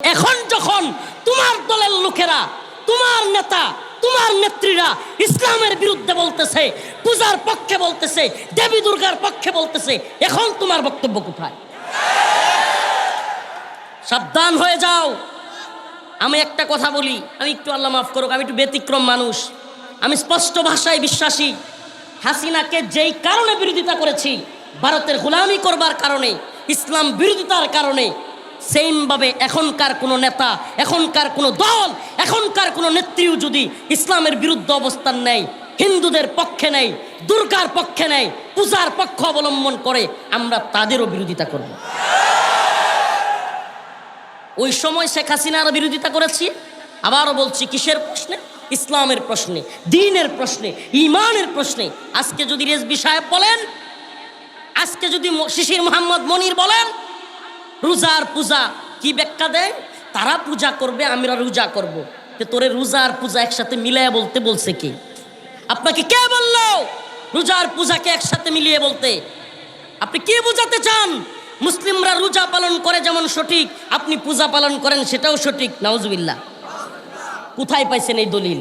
এখন যখন তোমার দলের লোকেরা, তোমার নেতা, তোমার নেত্রীরা ইসলামের বিরুদ্ধে বলতেছে, পূজার পক্ষে বলতেছে, দেবী দুর্গার পক্ষে বলতেছে, এখন তোমার বক্তব্য কোথায়? সাবধান হয়ে যাও। আমি একটা কথা বলি, আমি একটু আল্লাহ মাফ করুক, আমি একটু ব্যতিক্রম মানুষ। আমি স্পষ্ট ভাষায় বিশ্বাসী। হাসিনাকে যেই কারণে বিরোধিতা করেছি, ভারতের গোলামি করবার কারণে, ইসলাম বিরোধিতার কারণে সেমভাবে এখনকার কোনো নেতা, এখনকার কোনো দল, এখনকার কোনো নেত্রীও যদি ইসলামের বিরুদ্ধে অবস্থান নেয়, হিন্দুদের পক্ষে নেই দুর্গার পক্ষে নেই পূজার পক্ষ অবলম্বন করে, আমরা তাদেরও বিরোধিতা করব। ওই সময় শেখ হাসিনার বিরোধিতা করেছি, আবারও বলছি কিসের প্রশ্নে? ইসলামের প্রশ্নে, দিনের প্রশ্নে, ইমানের প্রশ্নে। আজকে যদি রেজবি সাহেব বলেন, আজকে যদি শিশির মোহাম্মদ মনির বলেন রোজার পূজা কি ব্যাখ্যা দেয়? তারা পূজা করবে, আমরা রোজা করব। তো তোরে রোজা আর পূজা একসাথে মিলাইয়া বলতে বলছে কি? আপনাকে কে বলল? রোজার পূজাকে একসাথে মিলিয়ে বলতে। আপনি কি বোঝাতে চান? মুসলিমরা রোজা পালন করে যেমন সঠিক, আপনি পূজা পালন করেন সেটাও সঠিক। নাউজুবিল্লাহ। কোথায় পাইছেন এই দলিল?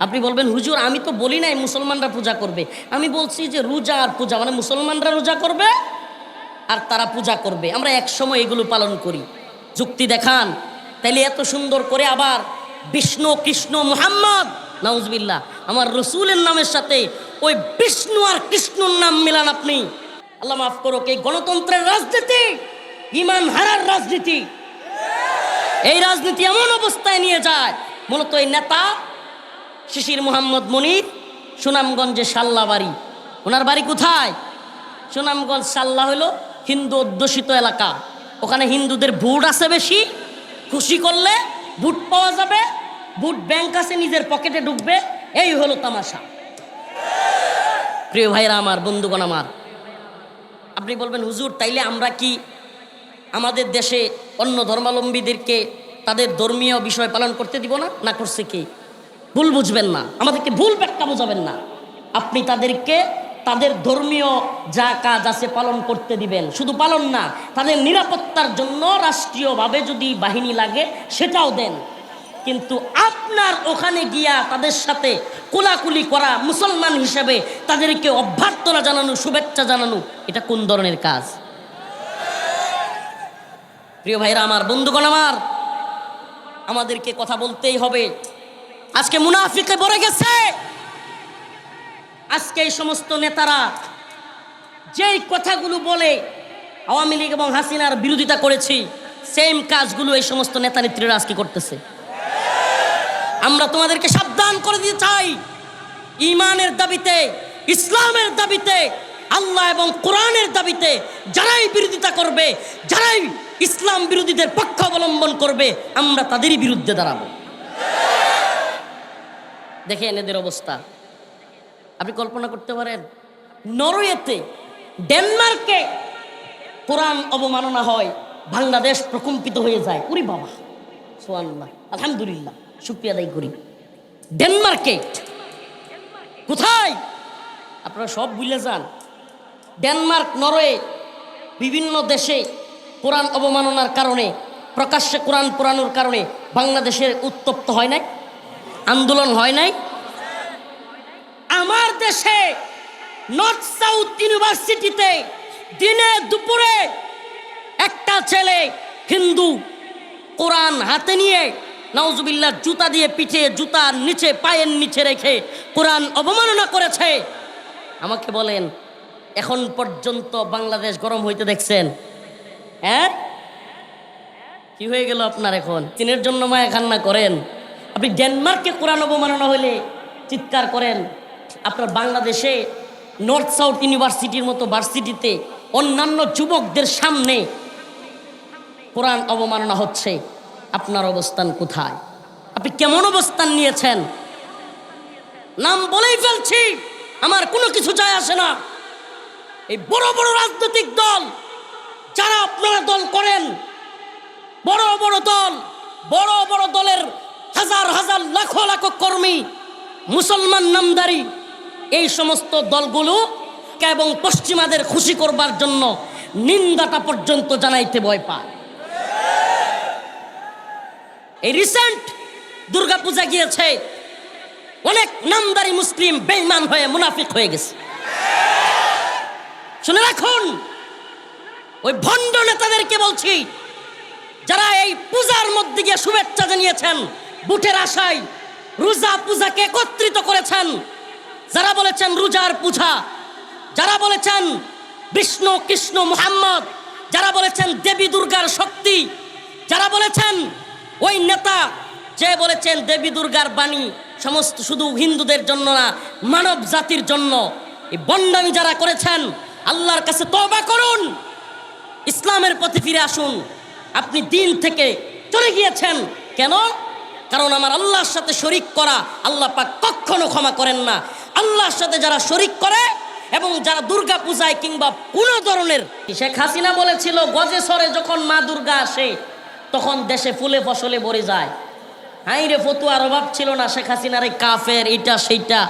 আপনি বলবেন, হুজুর, আমি তো বলি নাই মুসলমানরা পূজা করবে। আমি বলছি যে রোজা আর পূজা মানে মুসলমানরা রোজা করবে আর তারা পূজা করবে। আমরা এক সময় এগুলো পালন করি। যুক্তি দেখান। তাইলে এত সুন্দর করে আবার বিষ্ণু, কৃষ্ণ, মুহাম্মদ, নাউজবিল্লাহ, আমার রসুলের নামের সাথে ওই বিষ্ণু আর কৃষ্ণর নাম মিলান আপনি। আল্লাহ মাফ করো এই গণতন্ত্রের রাজনীতি, ইমান হারার রাজনীতি। এই রাজনীতি এমন অবস্থায় নিয়ে যায়, মূলত এই নেতা শিশির মোহাম্মদ মনির সুনামগঞ্জে সাল্লা বাড়ি ওনার বাড়ি কোথায়? সুনামগঞ্জ সাল্লা হলো হিন্দু অধ্যুষিত এলাকা। ওখানে হিন্দুদের ভোট আছে বেশি। খুশি করলে ভোট পাওয়া যাবে। ভোট ব্যাংক আছে, নিজের পকেটে ঢুকবে। এই হলো তামাশা। প্রিয় ভাইরা আমার, বন্ধুগণ আমার, আপনি বলবেন, হুজুর, তাইলে আমরা কি আমাদের দেশে অন্য ধর্মাবলম্বীদেরকে তাদের ধর্মীয় বিষয় পালন করতে দিব না? না করছে কি? ভুল বুঝবেন না। আমাদেরকে ভুল ব্যাখ্যা বোঝাবেন না। আপনি তাদেরকে তাদের ধর্মীয় যা কাজ আছে পালন করতে দিবেন। শুধু পালন না, তাদের নিরাপত্তার জন্য রাষ্ট্রীয়ভাবে যদি বাহিনী লাগে, সেটাও দেন। কিন্তু আপনার ওখানে গিয়া তাদের সাথে কোলাকুলি করা মুসলমান হিসেবে তাদেরকে অভ্যর্থনা জানানো, শুভেচ্ছা জানানো, এটা কোন ধরনের কাজ? প্রিয় ভাইরা আমার, বন্ধুগণ আমার, আমাদেরকে কথা বলতেই হবে। আজকে মুনাফিকে ভরে গেছে। আজকে এই সমস্ত নেতারা যেই কথাগুলো বলে আওয়ামী লীগ এবং হাসিনার বিরোধিতা করেছি সেম কাজগুলো এই সমস্ত নেতা নেত্রীরা আজকে করতেছে। আমরা তোমাদেরকে সাবধান করে দিতে চাই। ইমানের দাবিতে, ইসলামের দাবিতে, আল্লাহ এবং কোরআনের দাবিতে যারাই বিরোধিতা করবে, যারাই ইসলাম বিরোধীদের পক্ষ অবলম্বন করবে, আমরা তাদেরই বিরুদ্ধে দাঁড়াবো। দেখেন এদের অবস্থা। আপনি কল্পনা করতে পারেন, নরওয়েতে, ডেনমার্কে কোরআন অবমাননা হয়, বাংলাদেশ প্রকম্পিত হয়ে যায়। উরি বাবা সোয়াল্লাহ আলহামদুলিল্লাহ, শুক্রিয়া আদায় করি। ডেনমার্কে, কোথায়? আপনারা সব ভুলে যান, ডেনমার্ক, নরওয়ে, বিভিন্ন দেশে কোরআন অবমাননার কারণে, প্রকাশ্যে কোরআন পুরানোর কারণে বাংলাদেশের উত্তপ্ত হয় নাই, আন্দোলন হয় নাই। আমার দেশে নর্থ সাউথ ইউনিভার্সিটিতে দিনে দুপুরে একটা ছেলে হিন্দু কোরআন হাতে নিয়ে নওজুবিল্লাহ জুতা দিয়ে পিঠে জুতার নিচে, পায়ের নিচে রেখে কোরআন অবমাননা করেছে। আমাকে বলেন, এখন পর্যন্ত বাংলাদেশ গরম হইতে দেখছেন? হ্যাঁ? কি হয়ে গেল আপনার এখন? চীনের জন্য মায়া কান্না করেন? আপনি ডেনমার্কে কোরআন অবমাননা হলে চিৎকার করেন? আপনার বাংলাদেশে নর্থ সাউথ ইউনিভার্সিটির মতো ভার্সিটিতে অন্যান্য যুবকদের সামনে কোরআন অবমাননা হচ্ছে। আপনার অবস্থান কোথায়? আপনি কেমন অবস্থান নিয়েছেন? নাম বলেই ফেলছি, আমার কোনো কিছু যায় আসে না। এই বড় বড় রাজনৈতিক দল, যারা আপনারা দল করেন, বড় বড় দল, বড় বড় দলের হাজার হাজার লাখো লাখো কর্মী, মুসলমান নামদারি এই সমস্ত দলগুলো এবং পশ্চিমাদের খুশি করবার জন্য নিন্দাটা পর্যন্ত জানাইতে ভয় পায়। এই রিসেন্ট দুর্গাপূজা গিয়েছে, অনেক নামদারি মুসলিম বেইমান হয়ে মুনাফিক হয়ে গেছে। শুনে রাখুন, ওই ভণ্ড নেতাদেরকে বলছি, যারা এই পূজার মধ্যে গিয়ে শুভেচ্ছা জানিয়েছেন, বুটের আশায় রোজা পূজাকে একত্রিত করেছেন যারা বলেছেন রোজার পূজা, যারা বলেছেন বিষ্ণু, কৃষ্ণ, মুহাম্মদ, যারা বলেছেন দেবী দুর্গার শক্তি, যারা বলেছেন ওই নেতা যে বলেছেন দেবী দুর্গার বাণী সমস্ত শুধু হিন্দুদের জন্য না, মানব জাতির জন্য। এই বন্ডামি যারা করেছেন, আল্লাহর কাছে তবা করুন, ইসলামের পথে ফিরে আসুন। আপনি দিন থেকে চলে গিয়েছেন। কেন? কারণ আমার আল্লাহর সাথে শরিক করা আল্লাহ পাক কখনো ক্ষমা করেন না। আল্লাহর সাথে যারা শরিক করে এবং যারা দুর্গা পূজায় কিংবা কোনো ধরনের শেখ হাসিনা বলেছিল, গজে সরে যখন মা দুর্গা আসে, তখন দেশে ফুলে ফসলে ভরে যায়। হাই রে, ফতুয়ার অভাব ছিল না শেখ হাসিনার এই কাফের এইটা সেইটা।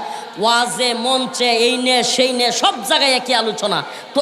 ওয়াজে, মঞ্চে, এই নে, সেই নে, সব জায়গায় একই আলোচনা। তো